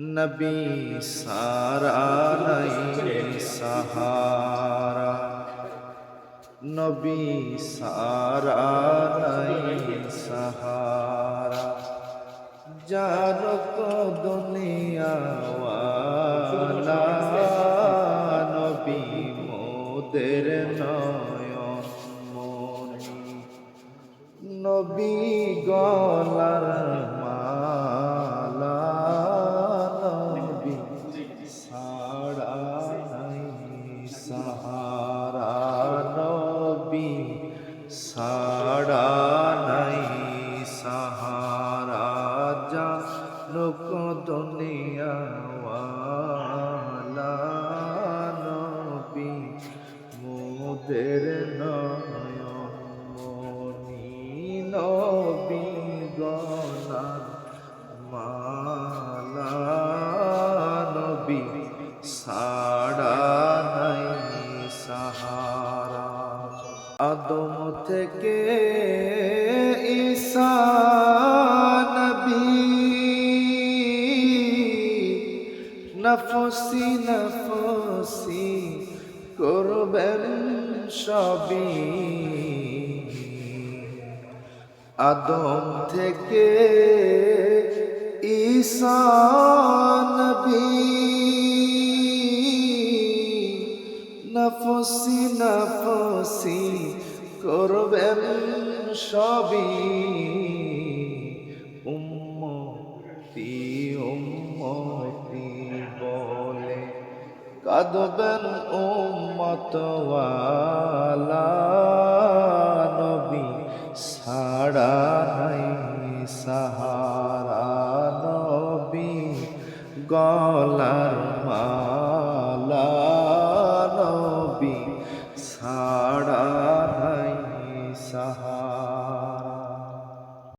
নবী সারা সাহারা। নবী সারা সাহারা। কো দুনিয়াওয়ালা নবী মোদের নয়ন মনি। নবী গলার নবী সাড়া নাই সাহারা জানুক দুনিয়াওয়ালা নবী মোদের নয়ন নবী গলার মালা নবী সাড়া আদম থেকে ঈসা নবী। নফসি নফসি করবেন সবই। আদম থেকে ঈসা নফসি নফসি করবেন সবই। উম্মতি উম্মতি বলে কাঁদবেন উম্মতওয়ালা নবী। সাড়া নাই সাহারা নবী গলার